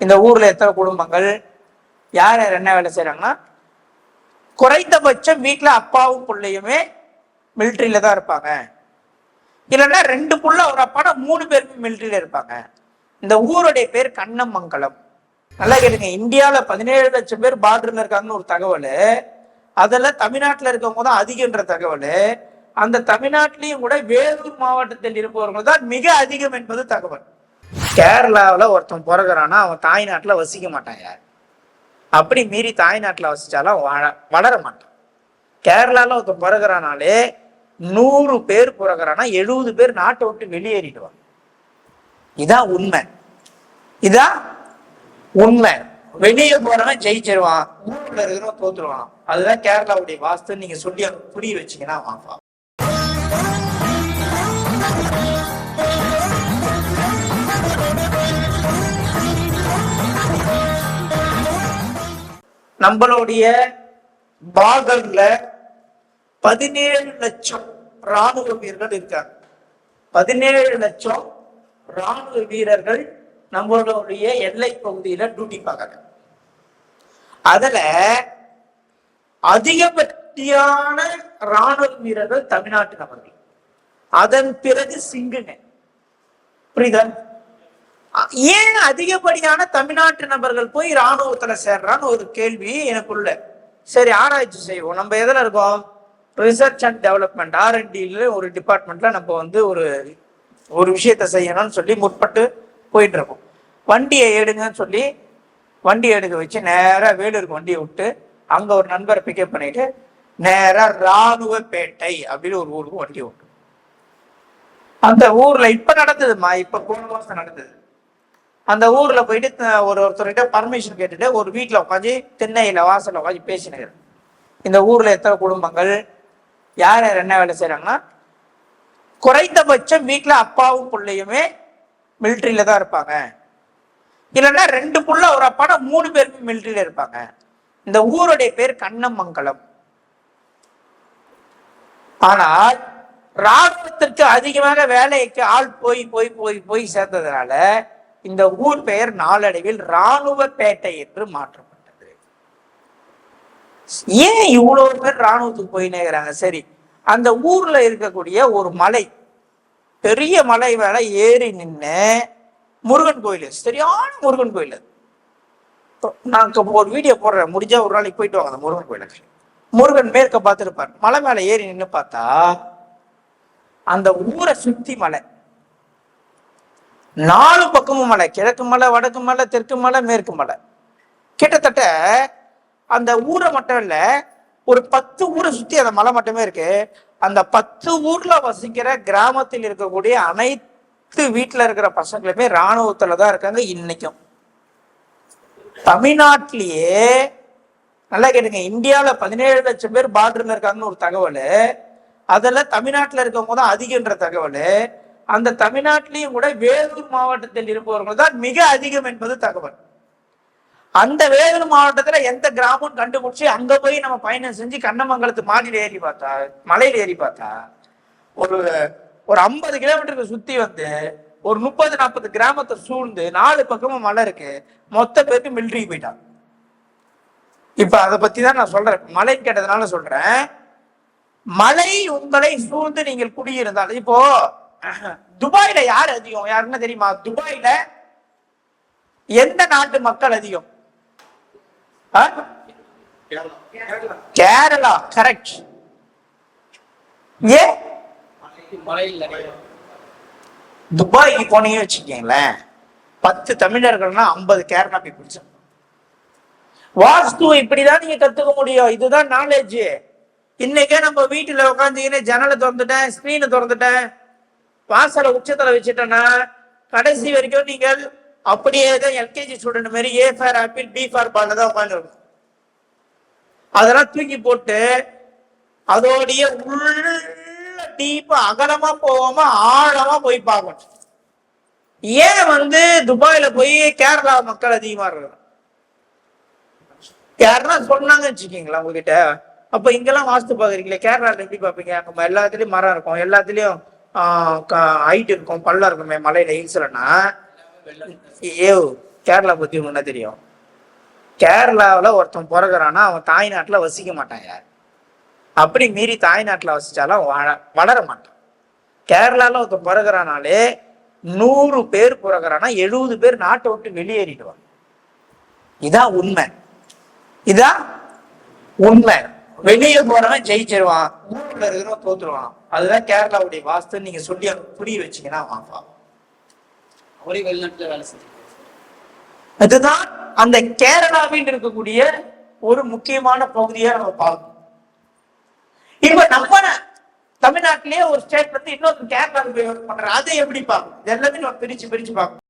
இந்த ஊர்ல எத்தனை குடும்பங்கள்? யார் யார் என்ன வேலை செய்கிறாங்கன்னா குறைந்தபட்சம் வீட்டில் அப்பாவும் பிள்ளையுமே மிலிட்ரியில தான் இருப்பாங்க. இல்லைன்னா ரெண்டு புள்ள ஒரு அப்பானா மூணு பேருமே மிலிட்ரியில இருப்பாங்க. இந்த ஊருடைய பேர் கண்ணமங்கலம். நல்லா கேளுங்க இந்தியாவில் பதினேழு லட்சம் பேர் பார்டர்ல இருக்காங்கன்னு ஒரு தகவல். அதில் தமிழ்நாட்டில் இருக்கவங்க தான் அதிகன்ற தகவல். அந்த தமிழ்நாட்டிலையும் கூட வேலூர் மாவட்டத்தில் இருப்பவர்கள் தான் மிக அதிகம் என்பது தகவல். கேரளாவில் ஒருத்தன் பிறகுறான்னா அவன் தாய்நாட்டில் வசிக்க மாட்டான் யார்? அப்படி மீறி தாய்நாட்டில் வசித்தாலும் அவன் வாழ வளர மாட்டான். கேரளாவில் ஒருத்தன் பிறகுறானாலே நூறு பேர் பிறகுறானா எழுபது பேர் நாட்டை விட்டு வெளியேறிடுவான். இதான் உண்மை. இதான் உண்மை. வெளியே போறவன் ஜெயிச்சிருவான் ஊர்ல இருக்கிறவன் தோத்துருவான். அதுதான் கேரளாவுடைய வாஸ்து நீங்க சொல்லி புரிய வச்சீங்கன்னா வாப்பா நம்மளுடைய பாகல்ல பதினேழு லட்சம் ராணுவ வீரர்கள் இருக்காங்க. பதினேழு லட்சம் ராணுவ வீரர்கள் நம்மளுடைய எல்லை பகுதியில டியூட்டி பார்க்கறாங்க. அதுல அதிகபட்சியான ராணுவ வீரர்கள் தமிழ்நாட்டு நபர்கள். அதன் பிறகு சிங்குங்க. புரியுதா? ஏன் அதிகப்படியான தமிழ்நாட்டு நபர்கள் போய் இராணுவத்துல சேர்றான்னு ஒரு கேள்வி எனக்குள்ள சரி ஆராய்ச்சி செய்வோம். நம்ம எதுல இருக்கோம்? ரிசர்ச் அண்ட் டெவலப்மெண்ட் ஆர்என்டில ஒரு டிபார்ட்மெண்ட்ல நம்ம வந்து ஒரு ஒரு விஷயத்த செய்யணும்னு சொல்லி முற்பட்டு போயிட்டு இருக்கோம். வண்டியை எடுங்கன்னு சொல்லி வண்டி எடுக்க வச்சு நேராக வேலூருக்கு வண்டியை விட்டு அங்க ஒரு நண்பரை பிக்கப் பண்ணிட்டு நேராக ராணுவப்பேட்டை அப்படின்னு ஒரு ஊருக்கு வண்டி விட்டு அந்த ஊர்ல இப்ப நடந்ததுமா இப்ப போன மாசம் நடந்தது. அந்த ஊர்ல போயிட்டு ஒரு ஒருத்தர்கிட்ட பர்மிஷன் கேட்டுட்டு ஒரு வீட்டில் உட்காந்து திண்ணையில வாசல்ல உட்காந்து பேசினாரு இந்த ஊர்ல எத்தனை குடும்பங்கள்? யார் யார் என்ன வேலை செய்யறாங்கன்னா குறைந்தபட்சம் வீட்டில் அப்பாவும் பிள்ளையுமே மிலிட்ரியில தான் இருப்பாங்க. இல்லைன்னா ரெண்டு புள்ள ஒரு அப்பானா மூணு பேருமே மிலிட்ரியில இருப்பாங்க. இந்த ஊருடைய பேர் கண்ணமங்கலம். ஆனால் ராணுவத்திற்கு அதிகமாக வேலைக்கு ஆள் போய் போய் போய் போய் சேர்ந்ததுனால இந்த ஊர் பெயர் நாளடைவில் ராணுவப்பேட்டை என்று மாற்றப்பட்டது. ஏன் இவ்வளவு பேர் ராணுவத்துக்கு போயினேங்கிறாங்க? சரி அந்த ஊர்ல இருக்கக்கூடிய ஒரு மலை பெரிய மலை மேல ஏறி நின்னு முருகன் கோயில். சரியான முருகன் கோயில் அது. நான் ஒரு வீடியோ போடுறேன் முடிஞ்சா ஒரு நாளைக்கு போயிட்டு வாங்க அந்த முருகன் கோயிலுக்கு முருகன் மேற்க பார்த்துருப்பார். மலை மேல ஏறி நின்னு பார்த்தா அந்த ஊரை சுத்தி மலை. நாலு பக்கமும் மலை. கிழக்கு மலை வடக்கு மலை தெற்கு மலை மேற்கு மலை. கிட்டத்தட்ட அந்த ஊரை மட்டும் இல்ல ஒரு பத்து ஊரை சுத்தி அந்த மலை மட்டுமே இருக்கு. அந்த பத்து ஊர்ல வசிக்கிற கிராமத்தில் இருக்கக்கூடிய அனைத்து வீட்டுல இருக்கிற பசங்களுமே ராணுவத்துல தான் இருக்காங்க இன்னைக்கும். தமிழ்நாட்டிலேயே நல்லா கேட்டுங்க இந்தியாவில் பதினேழு லட்சம் பேர் பார்டர்ல இருக்காங்கன்னு ஒரு தகவல். அதுல தமிழ்நாட்டுல இருக்கவங்க தான் அதிகன்ற தகவல். அந்த தமிழ்நாட்டிலையும் கூட வேலூர் மாவட்டத்தில் இருப்பவர்கள் தான் மிக அதிகம் என்பது தகவல். அந்த வேலூர் மாவட்டத்துல எந்த கிராமம் கண்டுபிடிச்சு அங்க போய் நம்ம பயணம் செஞ்சு கண்ணமங்கலத்து மாடியில் ஏறி பார்த்தா மலையில ஏறி பார்த்தா ஒரு ஒரு ஐம்பது கிலோமீட்டருக்கு சுத்தி வந்து ஒரு முப்பது நாற்பது கிராமத்தை சூழ்ந்து நாலு பக்கமும் மலை இருக்கு. மொத்த பேருக்கு மிலிட்ரிக்கு போயிட்டான். இப்ப அதை பத்தி தான் நான் சொல்றேன். மலை கேட்டதுனால சொல்றேன். மலை உங்களை சூழ்ந்து நீங்கள் குடியிருந்தால் இப்போ துபாயில யார் அதிகம்? யாருன்னு தெரியுமா? துபாயில எந்த நாட்டு மக்கள் அதிகம்? கேரளா. கரெக்ட் ஏ துபாய்க்கு போனீங்கன்னு வச்சுக்கீங்களேன். பத்து தமிழர்கள்னா ஐம்பது கேரளா பீப்புள்ஸ் வாஸ்து இப்படிதான் நீங்க கத்துக்க முடியும். இதுதான் நாலேஜ் இன்னைக்கே நம்ம வீட்டுல உட்காந்துக்கின்னு ஜன்னலை திறந்துட்டேன் ஸ்கிரீனை திறந்துட்டேன். வாசலை உச்சத்துல வச்சுட்டேன்னா கடைசி வரைக்கும் நீங்கள் அப்படியே தான் எல்கேஜி ஸ்டூடெண்ட் மாதிரி A for apple B for ball தான் உட்காந்துருக்கும் அதெல்லாம் தூக்கி போட்டு அதோடைய உள்ள டீப்பா அகலமா போகாம ஆழமா போய் பார்க்கணும். ஏன் வந்து துபாயில போய் கேரளா மக்கள் அதிகமா இருக்கிறோம் யாருன்னா சொன்னாங்கன்னு வச்சுக்கீங்களா உங்ககிட்ட? அப்ப இங்கெல்லாம் வாஸ்து பாக்குறீங்களே கேரளால எப்படி பாப்பீங்க நம்ம எல்லாத்துலயும் மரம் இருக்கும் எல்லாத்துலயும் ஹைட் இருக்கும் பள்ளம் இருக்குமே மலையில ஹில்ஸ்லன்னா. ஏ கேரளா பத்தி உங்களுக்கு என்ன தெரியும்? கேரளாவில் ஒருத்தன் பிறகுறான்னா அவன் தாய்நாட்டில் வசிக்க மாட்டான் யார். அப்படி மீறி தாய்நாட்டில் வசித்தாலும் வள வளர மாட்டான். கேரளாவில் ஒருத்தன் பிறகுறானாலே நூறு பேர் பிறகுறானா எழுபது பேர் நாட்டை விட்டு வெளியேறிடுவான் இதான் உண்மை. இதான் உண்மை. வெளியே போறவன் ஜெயிச்சிருவான். ஊர்ல இருக்கிறவன் தோத்துருவான். அதுதான் கேரளாவுடைய வாஸ்து நீங்க சொல்லி புரிய வச்சீங்கன்னா வாப்பா. அவரே வெளிநாட்டுல வேலை செஞ்சிருக்காரு. அதுதான் அந்த கேரளாவில் இருக்கக்கூடிய ஒரு முக்கியமான பகுதியா நம்ம பார்க்கணும். இப்ப நம்ம தமிழ்நாட்டிலேயே ஒரு ஸ்டேட் வந்து இன்னொரு கேரளாவுக்கு பண்றாரு. அதை எப்படி பார்க்கணும்? எல்லாமே நம்ம பிரிச்சு பிரிச்சு பார்க்கணும்.